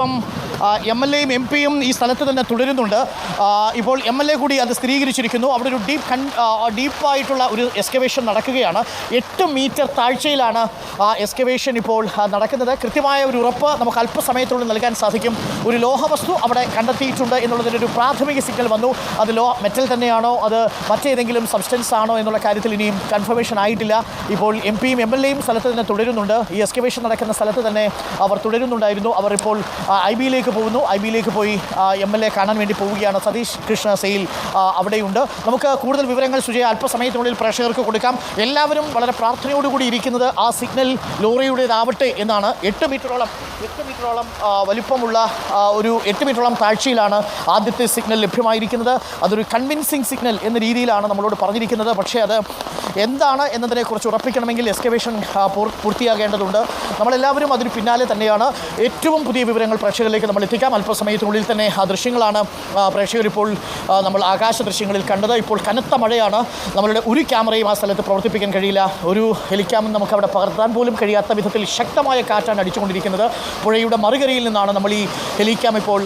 ഇപ്പം M L എയും M പിയും ഈ സ്ഥലത്ത് തന്നെ തുടരുന്നുണ്ട്. ഇപ്പോൾ എം എൽ എ കൂടി അത് സ്ഥിരീകരിച്ചിരിക്കുന്നു. അവിടെ ഒരു ഡീപ്പ് കൺ ഡീപ്പായിട്ടുള്ള ഒരു എസ്കവേഷൻ നടക്കുകയാണ്. എട്ട് മീറ്റർ താഴ്ചയിലാണ് ആ എക്സ്കവേഷൻ ഇപ്പോൾ നടക്കുന്നത്. കൃത്യമായ ഒരു ഉറപ്പ് നമുക്ക് അല്പസമയത്തുള്ളിൽ നൽകാൻ സാധിക്കും. ഒരു ലോഹവസ്തു അവിടെ കണ്ടെത്തിയിട്ടുണ്ട് എന്നുള്ളതിന്റെ ഒരു പ്രാഥമിക സിഗ്നൽ വന്നു. അത് ലോ മെറ്റൽ തന്നെയാണോ? അത് മറ്റേതെങ്കിലും സബ്സ്റ്റൻസ് ആണോ എന്നുള്ള കാര്യത്തിൽ ഇനിയും കൺഫർമേഷൻ ആയിട്ടില്ല. ഇപ്പോൾ എം പിയും എം എൽ എയും സ്ഥലത്ത് തന്നെ തുടരുന്നുണ്ട്. ഈ എസ്കവേഷൻ നടക്കുന്ന സ്ഥലത്ത് തന്നെ അവർ തുടരുന്നുണ്ടായിരുന്നു. അവർ ഇപ്പോൾ ഐ ബിയിലേക്ക് പോകുന്നു. ഐ ബിയിലേക്ക് പോയി എം എൽ എ കാണാൻ വേണ്ടി പോവുകയാണ് സതീഷ് കൃഷ്ണ സെയിൽ അവിടെയുണ്ട്. നമുക്ക് കൂടുതൽ വിവരങ്ങൾ സുജയ അല്പസമയത്തിനുള്ളിൽ പ്രേക്ഷകർക്ക് കൊടുക്കാം. എല്ലാവരും വളരെ പ്രാർത്ഥനയോടുകൂടി ഇരിക്കുന്നത് ആ സിഗ്നൽ ലോറിയുടേതാവട്ടെ എന്നാണ്. എട്ട് മീറ്ററോളം എട്ട് മീറ്ററോളം വലിപ്പമുള്ള ഒരു എട്ട് മീറ്ററോളം താഴ്ചയിലാണ് ആദ്യത്തെ സിഗ്നൽ ലഭ്യമായിരിക്കുന്നത്. അതൊരു കൺവിൻസിങ് സിഗ്നൽ എന്ന രീതിയിലാണ് നമ്മളോട് പറഞ്ഞിരിക്കുന്നത്. പക്ഷേ അത് എന്താണ് എന്നതിനെക്കുറിച്ച് ഉറപ്പിക്കണമെങ്കിൽ എക്സ്കവേഷൻ പൂർത്തിയാകേണ്ടതുണ്ട്. നമ്മളെല്ലാവരും അതിന് പിന്നാലെ തന്നെയാണ്. ഏറ്റവും പുതിയ വിവരങ്ങൾ പ്രേക്ഷകരിലേക്ക് നമ്മൾ എത്തിക്കാം. അല്പസമയത്തിനുള്ളിൽ തന്നെ ആ ദൃശ്യങ്ങളാണ് ആ, നമ്മൾ ആകാശ ദൃശ്യങ്ങളിൽ കണ്ടത്. ഇപ്പോൾ കനത്ത മഴയാണ്. നമ്മളുടെ ഒരു ക്യാമറയും ആ സ്ഥലത്ത് പ്രവർത്തിപ്പിക്കാൻ കഴിയില്ല. ഒരു ഹെലിക്യാമും നമുക്ക് അവിടെ പകർത്താൻ പോലും കഴിയാത്ത വിധത്തിൽ ശക്തമായ കാറ്റാണ് അടിച്ചുകൊണ്ടിരിക്കുന്നത്. പുഴയുടെ മറുകരയിൽ നിന്നാണ് നമ്മൾ ഈ ഹെലിക്യാം ഇപ്പോൾ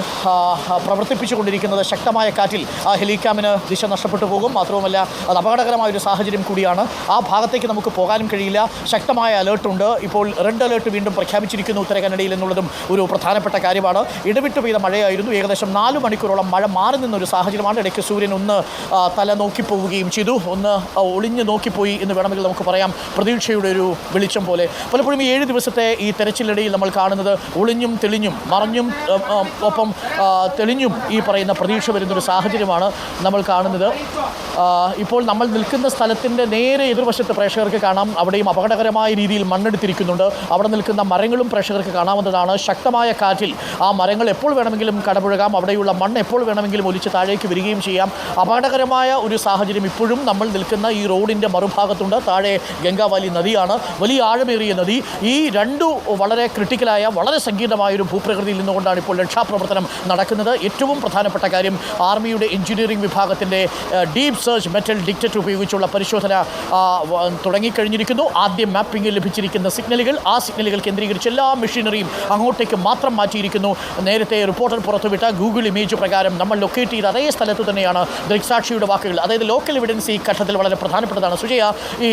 പ്രവർത്തിപ്പിച്ചുകൊണ്ടിരിക്കുന്നത്. ശക്തമായ കാറ്റിൽ ആ ഹെലിക്യാമിന് ദിശ നഷ്ടപ്പെട്ടു പോകും. മാത്രവുമല്ല അത് അപകടകരമായ ഒരു സാഹചര്യം കൂടിയാണ്. ആ ഭാഗത്തേക്ക് നമുക്ക് പോകാനും കഴിയില്ല. ശക്തമായ അലേർട്ടുണ്ട്. ഇപ്പോൾ റെഡ് അലേർട്ട് വീണ്ടും പ്രഖ്യാപിച്ചിരിക്കുന്നു ഉത്തര കന്നഡയിൽ എന്നുള്ളതും ഒരു പ്രധാനപ്പെട്ട കാര്യമാണ്. ഇടവിട്ട് പെയ്ത മഴയായിരുന്നു. ഏകദേശം നാല് മണിക്കൂറോളം മഴ മാറി നിന്നൊരു സാഹചര്യമാണ്. ഇടയ്ക്ക് സൂര്യൻ ഒന്ന് തല നോക്കിപ്പോവുകയും ചെയ്തു. ഒന്ന് ഒളിഞ്ഞ് നോക്കിപ്പോയി എന്ന് വേണമെങ്കിൽ നമുക്ക് പറയാം. പ്രതീക്ഷയുടെ ഒരു വെളിച്ചം പോലെ. പലപ്പോഴും ഈ ഏഴ് ദിവസത്തെ ഈ തെരച്ചിലിടയിൽ നമ്മൾ കാണുന്നത് ഒളിഞ്ഞും തെളിഞ്ഞും മറഞ്ഞും ഒപ്പം തെളിഞ്ഞും ഈ പറയുന്ന പ്രതീക്ഷ വരുന്നൊരു സാഹചര്യമാണ് നമ്മൾ കാണുന്നത്. ഇപ്പോൾ നമ്മൾ നിൽക്കുന്ന സ്ഥലത്തിന്റെ നേരെ എതിർവശത്ത് പ്രേക്ഷകർക്ക് കാണാം. അവിടെയും അപകടകരമായ രീതിയിൽ മണ്ണെടുത്തിരിക്കുന്നുണ്ട്. അവിടെ നിൽക്കുന്ന മരങ്ങളും പ്രേക്ഷകർക്ക് കാണാവുന്നതാണ്. ശക്തമായ കാറ്റിൽ ആ മരങ്ങൾ എപ്പോൾ വേണമെങ്കിലും കടപുഴകാം. അവിടെയുള്ള മണ്ണ് എപ്പോൾ വേണമെങ്കിലും ഒലിച്ച് താഴേക്ക് വരികയും ചെയ്യാം. അപകടകരമായ ഒരു സാഹചര്യം ഇപ്പോഴും നമ്മൾ നിൽക്കുന്ന ഈ റോഡിന്റെ മറുഭാഗത്തുണ്ട്. താഴെ ഗംഗാവാലി നദിയാണ്. വലിയ ആഴമേറിയ നദി. ഈ രണ്ടു വളരെ ക്രിട്ടിക്കലായ വളരെ സങ്കീർണമായ ഒരു ഭൂപ്രകൃതിയിൽ നിന്നുകൊണ്ടാണ് ഇപ്പോൾ രക്ഷാപ്രവർത്തനം നടക്കുന്നത്. ഏറ്റവും പ്രധാനപ്പെട്ട കാര്യം ആർമിയുടെ എഞ്ചിനീയറിംഗ് വിഭാഗത്തിന്റെ ഡീപ് സെർച്ച് മെറ്റൽ ഡിക്റ്ററ്റ് ഉപയോഗിച്ചുള്ള പരിശോധന തുടങ്ങിക്കഴിഞ്ഞിരിക്കുന്നു. ആദ്യം മാപ്പിംഗിൽ ലഭിച്ചിരിക്കുന്ന സിഗ്നലുകൾ ആ സിഗ്നലുകൾ കേന്ദ്രീകരിച്ച് എല്ലാ മെഷീനറിയും അങ്ങോട്ടേക്ക് മാത്രം മാറ്റിയിരിക്കുന്നു. നേരത്തെ റിപ്പോർട്ടർ പുറത്തുവിട്ട ഗൂഗിൾ ഇമേജ് പ്രകാരം നമ്മൾ ലൊക്കേറ്റ് ചെയ്ത അതേ സ്ഥലത്ത് തന്നെയാണ് ദൃക്സാക്ഷിയുടെ വാക്കുകൾ. അതായത് ലോക്കൽ എവിഡൻസ് ഈ ഘട്ടത്തിൽ വളരെ പ്രധാനപ്പെട്ടതാണ്. സുജയ ഈ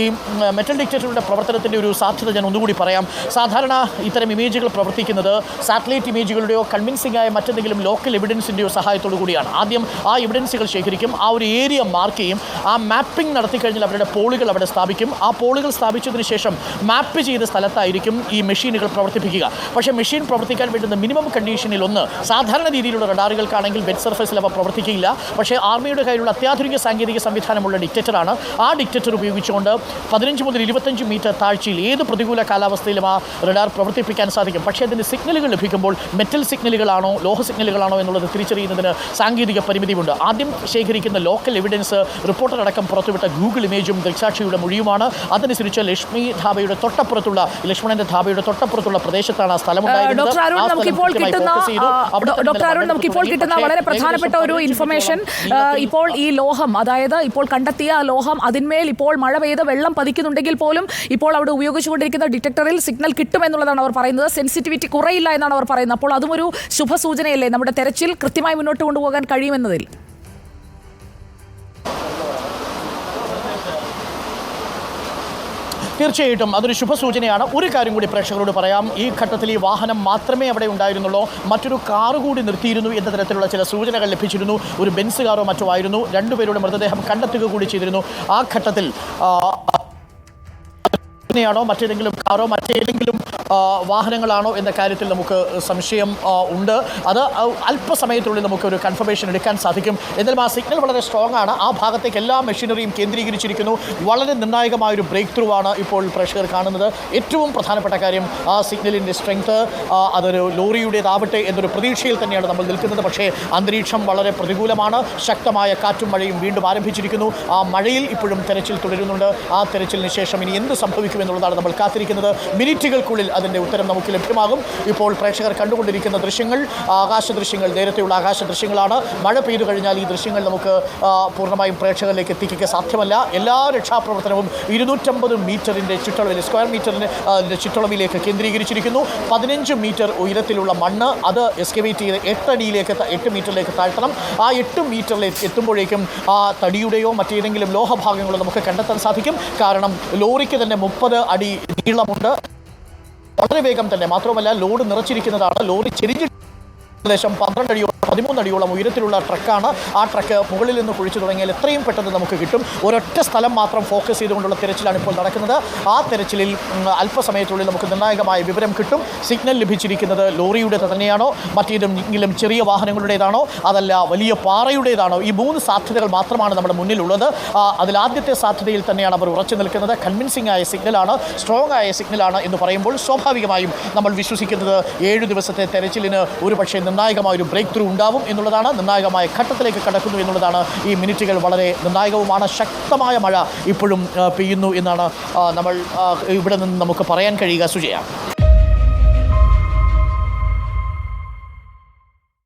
മെറ്റൽ ഡിറ്റക്ടറുടെ പ്രവർത്തനത്തിന്റെ ഒരു സാധ്യത ഞാൻ ഒന്നുകൂടി പറയാം. സാധാരണ ഇത്തരം ഇമേജുകൾ പ്രവർത്തിക്കുന്നത് സാറ്റലൈറ്റ് ഇമേജുകളുടെയോ കൺവിൻസിംഗ് ആയ മറ്റെന്തെങ്കിലും ലോക്കൽ എവിഡൻസിന്റെയോ സഹായത്തോടു കൂടിയാണ്. ആദ്യം ആ എവിഡൻസുകൾ ശേഖരിക്കും ആ ഒരു ഏരിയ മാർക്ക് ചെയ്യും ആ മാപ്പിംഗ് നടത്തിക്കഴിഞ്ഞാൽ അവരുടെ പോളുകൾ അവിടെ സ്ഥാപിക്കും. ആ പോളുകൾ സ്ഥാപിച്ചതിന് ശേഷം മാപ്പ് ചെയ്ത സ്ഥലത്തായിരിക്കും ഈ മെഷീനുകൾ പ്രവർത്തിപ്പിക്കുക. പക്ഷേ മെഷീൻ പ്രവർത്തിക്കാൻ വേണ്ടുന്ന മിനിമം കണ്ടീഷനിൽ ഒന്ന് സാധാരണ രീതിയിലുള്ള റഡാറുകൾക്കാണെങ്കിൽ ബെഡ് സർഫസിൽ അവ പ്രവർത്തിക്കില്ല പക്ഷേ ആർമിയുടെ കയ്യിലുള്ള അത്യാധുനിക സാങ്കേതിക സംവിധാനമുള്ള ഡിക്റ്റേറ്ററാണ് ആ ഡിക്റ്റേറ്റർ ഉപയോഗിച്ചുകൊണ്ട് പതിനഞ്ച് മുതൽ ഇരുപത്തഞ്ച് മീറ്റർ താഴ്ചയിൽ ഏത് പ്രതികൂല കാലാവസ്ഥയിലും ആ റഡാർ പ്രവർത്തിപ്പിക്കാൻ സാധിക്കും. പക്ഷേ അതിന്റെ സിഗ്നലുകൾ ലഭിക്കുമ്പോൾ മെറ്റൽ സിഗ്നലുകളാണോ ലോഹ സിഗ്നലുകളാണോ എന്നുള്ളത് തിരിച്ചറിയുന്നതിന് സാങ്കേതിക പരിമിതിയുണ്ട്. ആദ്യം ശേഖരിക്കുന്ന ലോക്കൽ എവിഡൻസ് റിപ്പോർട്ടർ അടക്കം പുറത്തുവിട്ട ഗൂഗിൾ ഇമേജും ദൃക്സാക്ഷിയുടെ മൊഴിയുമാണ്. അതനുസരിച്ച് ലക്ഷ്മി ധാബയുടെ തൊട്ടപ്പുറത്തുള്ള ലക്ഷ്മണന്റെ ധാബയുടെ തൊട്ടപ്പുറത്തുള്ള പ്രദേശത്താണ് ആ സ്ഥലം. ഡോക്ടർ അരുൺ നമുക്ക് ഇപ്പോൾ നമുക്കിപ്പോൾ കിട്ടുന്ന ഡോക്ടർ അരുൺ നമുക്കിപ്പോൾ കിട്ടുന്ന വളരെ പ്രധാനപ്പെട്ട ഒരു ഇൻഫർമേഷൻ ഇപ്പോൾ ഈ ലോഹം അതായത് ഇപ്പോൾ കണ്ടെത്തിയ ലോഹം അതിന്മേൽ ഇപ്പോൾ മഴ പെയ്ത് വെള്ളം പതിക്കുന്നുണ്ടെങ്കിൽ പോലും ഇപ്പോൾ അവിടെ ഉപയോഗിച്ചുകൊണ്ടിരിക്കുന്ന ഡിറ്റക്ടറിൽ സിഗ്നൽ കിട്ടുമെന്നുള്ളതാണ് അവർ പറയുന്നത്. സെൻസിറ്റിവിറ്റി കുറയില്ല എന്നാണ് അവർ പറയുന്നത്. അപ്പോൾ അതും ഒരു ശുഭസൂചനയല്ലേ? നമ്മുടെ തെരച്ചിൽ കൃത്യമായി മുന്നോട്ട് കൊണ്ടുപോകാൻ കഴിയുമെന്നതിൽ. തീർച്ചയായിട്ടും അതൊരു ശുഭസൂചനയാണ് ഒരു കാര്യം കൂടി പ്രേക്ഷകരോട് പറയാം ഈ ഘട്ടത്തിൽ ഈ വാഹനം മാത്രമേ അവിടെ ഉണ്ടായിരുന്നുള്ളൂ മറ്റൊരു കാറ് കൂടി നിർത്തിയിരുന്നു എന്ന തരത്തിലുള്ള ചില സൂചനകൾ ലഭിച്ചിരുന്നു ഒരു ബെൻസ് കാറോ മറ്റോ ആയിരുന്നു രണ്ടുപേരുടെ മൃതദേഹം കണ്ടെത്തുക കൂടി ചെയ്തിരുന്നു ആ ഘട്ടത്തിൽ ണോ മറ്റേതെങ്കിലും കാറോ മറ്റേതെങ്കിലും വാഹനങ്ങളാണോ എന്ന കാര്യത്തിൽ നമുക്ക് സംശയം ഉണ്ട്. അത് അല്പസമയത്തിനുള്ളിൽ നമുക്ക് ഒരു കൺഫർമേഷൻ എടുക്കാൻ സാധിക്കും. എന്നാലും ആ സിഗ്നൽ വളരെ സ്ട്രോങ് ആണ്. ആ ഭാഗത്തേക്ക് എല്ലാ മെഷീനറിയും കേന്ദ്രീകരിച്ചിരിക്കുന്നു. വളരെ നിർണായകമായ ഒരു ബ്രേക്ക് ത്രൂ ആണ് ഇപ്പോൾ പ്രേക്ഷകർ കാണുന്നത്. ഏറ്റവും പ്രധാനപ്പെട്ട കാര്യം ആ സിഗ്നലിന്റെ സ്ട്രെങ്ത് അതൊരു ലോറിയുടേതാവട്ടെ എന്നൊരു പ്രതീക്ഷയിൽ തന്നെയാണ് നമ്മൾ നിൽക്കുന്നത്. പക്ഷേ അന്തരീക്ഷം വളരെ പ്രതികൂലമാണ്. ശക്തമായ കാറ്റും മഴയും വീണ്ടും ആരംഭിച്ചിരിക്കുന്നു. ആ മഴയിൽ ഇപ്പോഴും തെരച്ചിൽ തുടരുന്നുണ്ട്. ആ തെരച്ചിലിന് ശേഷം ഇനി എന്ത് സംഭവിക്കും എന്നുള്ളതാണ് നമ്മൾ കാത്തിരിക്കുന്നത്. മിനിറ്റുകൾക്കുള്ളിൽ അതിന്റെ ഉത്തരം നമുക്ക് ലഭ്യമാകും. ഇപ്പോൾ പ്രേക്ഷകർ കണ്ടുകൊണ്ടിരിക്കുന്ന ദൃശ്യങ്ങൾ ആകാശ ദൃശ്യങ്ങൾ നേരത്തെയുള്ള ആകാശ ദൃശ്യങ്ങളാണ്. മഴ പെയ്തു കഴിഞ്ഞാൽ ഈ ദൃശ്യങ്ങൾ നമുക്ക് പൂർണമായും പ്രേക്ഷകരിലേക്ക് എത്തിക്കുക സാധ്യമല്ല. എല്ലാ രക്ഷാപ്രവർത്തനവും ഇരുന്നൂറ്റമ്പത് മീറ്ററിന്റെ ചുറ്റളവിൽ സ്ക്വയർ മീറ്ററിന്റെ ചുറ്റളവിലേക്ക് കേന്ദ്രീകരിച്ചിരിക്കുന്നു. പതിനഞ്ച് മീറ്റർ ഉയരത്തിലുള്ള മണ്ണ് അത് എസ്കവേറ്റ് ചെയ്ത് എട്ട് അടിയിലേക്ക് ത- എട്ട് മീറ്ററിലേക്ക് താഴ്ത്തണം. ആ എട്ട് മീറ്ററിലേക്ക് എത്തുമ്പോഴേക്കും ആ തടിയുടെയോ മറ്റേതെങ്കിലും ലോഹഭാഗങ്ങളോ നമുക്ക് കണ്ടെത്താൻ സാധിക്കും. കാരണം ലോറിക്ക് തന്നെ മുപ്പത് അടി നീളമുണ്ട്. വളരെ വേഗം തന്നെ. മാത്രമല്ല ലോഡ് നിറച്ചിരിക്കുന്നതാണ്. ലോറി ചെരിഞ്ഞ് ഏകദേശം പന്ത്രണ്ട് അടിയോളം പതിമൂന്ന് അടിയോളം ഉയരത്തിലുള്ള ട്രക്കാണ്. ആ ട്രക്ക് മുകളിൽ നിന്ന് കുഴിച്ചു തുടങ്ങിയാൽ എത്രയും പെട്ടെന്ന് നമുക്ക് കിട്ടും. ഒരൊറ്റ സ്ഥലം മാത്രം ഫോക്കസ് ചെയ്തുകൊണ്ടുള്ള തിരച്ചിലാണ് ഇപ്പോൾ നടക്കുന്നത്. ആ തിരച്ചിലിൽ അല്പസമയത്തുള്ളിൽ നമുക്ക് നിർണായകമായ വിവരം കിട്ടും. സിഗ്നൽ ലഭിച്ചിരിക്കുന്നത് ലോറിയുടെ തന്നെയാണോ? മറ്റേതെങ്കിലും ചെറിയ വാഹനങ്ങളുടേതാണോ? അതല്ല വലിയ പാറയുടേതാണോ? ഈ മൂന്ന് സാധ്യതകൾ മാത്രമാണ് നമ്മുടെ മുന്നിലുള്ളത്. അതിലാദ്യത്തെ സാധ്യതയിൽ തന്നെയാണ് അവർ ഉറച്ചു നിൽക്കുന്നത്. കൺവിൻസിംഗ് ആയ സിഗ്നലാണ് സ്ട്രോങ് ആയ സിഗ്നലാണ് എന്ന് പറയുമ്പോൾ സ്വാഭാവികമായും നമ്മൾ വിശ്വസിക്കുന്നത് ഏഴു ദിവസത്തെ തെരച്ചിലിന് ഒരു പക്ഷേ നിർണായകമായ ഒരു ബ്രേക്ക് ത്രൂ ഉണ്ടാവും എന്നുള്ളതാണ്. നിർണായകമായ ഘട്ടത്തിലേക്ക് കടക്കുന്നു എന്നുള്ളതാണ്. ഈ മിനിറ്റുകൾ വളരെ നിർണായകവുമാണ്. ശക്തമായ മഴ ഇപ്പോഴും പെയ്യുന്നു എന്നാണ് നമ്മൾ ഇവിടെ നിന്ന് നമുക്ക് പറയാൻ കഴിയുക. സുജയ.